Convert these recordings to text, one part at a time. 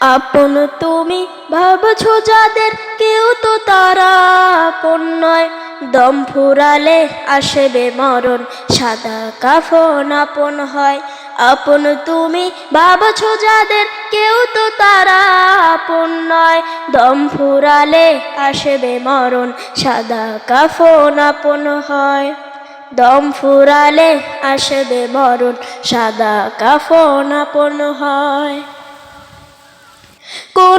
আপন তুমি ভাবছ যাদের কেউ তো তারা আপন নয়। দম ফুরালে আসবে মরণ, সাদা কাফন আপন হয়। আপন তুমি ভাবছ যাদের কেউ তো তারা আপন নয়। দম ফুরালে আসবে মরণ, সাদা কাফন আপন হয়। দম ফুরালে আসবে মরণ, সাদা কাফন আপন হয়।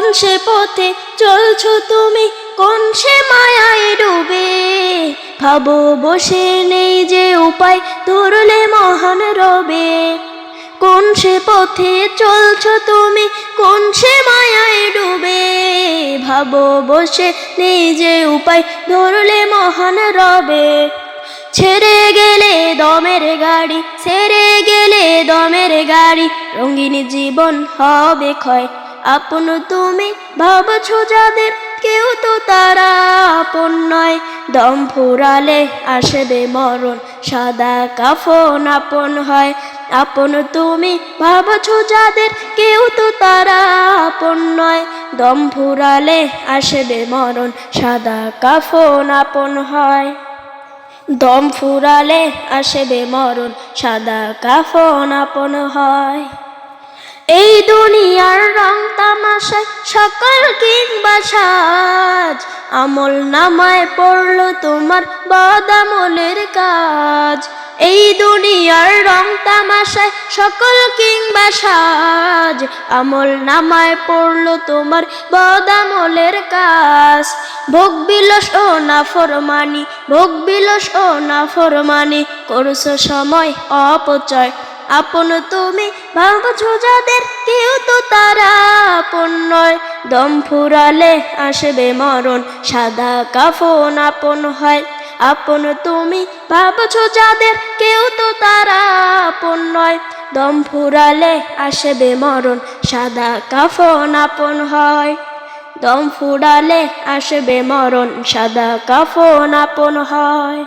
কোন সে পথে চলছো তুমি? কোন সে মায়ায় ডুবে? ভাবো, বসে নেই যে উপায়, ধরলে মহান রবে। কোন সে পথে চলছো তুমি? কোন সে মায়ায় ডুবে? ভাবো, বসে নেই যে উপায়, ধরলে মহান রবে। ছেড়ে গেলে দমের গাড়ি, ছেড়ে গেলে দমের গাড়ি, রঙিন জীবন হবে ক্ষয়। আপন তুমি ভাবছ যাদের, কেউ তো তারা আপন নয়। দম ফুরালে আসবে মরণ, সাদা কাফন আপন হয়। আপন তুমি ভাবছ যাদের, কেউ তো তারা আপন নয়। দম ফুরালে আসবে মরণ, সাদা কাফন আপন হয়। দম ফুরালে আসবে মরণ, সাদা কাফন আপন হয়। এই দুনিয়ার তামাশায় সকল কিংবা সাজ। আমল নামায় পড়ল তোমার বাদামলের কাজ। এই দুনিয়ার রং তামাশায় সকল কিংবা সাজ। আমল নামায় পড়ল তোমার বদামলের কাজ। ভোগ বিলাস ও না ফরমানি, ভোগ বিলাস ও না ফরমানি, করছ সময় অপচয়। আপন তুমি ভাবছ যাদের কেউ তো তারা আপন নয়। দম ফুরালে আসবে মরণ, সাদা কাফন আপন হয়। আপন তুমি ভাবছ যাদের কেউ তো তারা আপন নয়। দম ফুরালে আসবে মরণ, সাদা কাফন আপন হয়। দম ফুরালে আসবে মরণ, সাদা কাফন আপন হয়।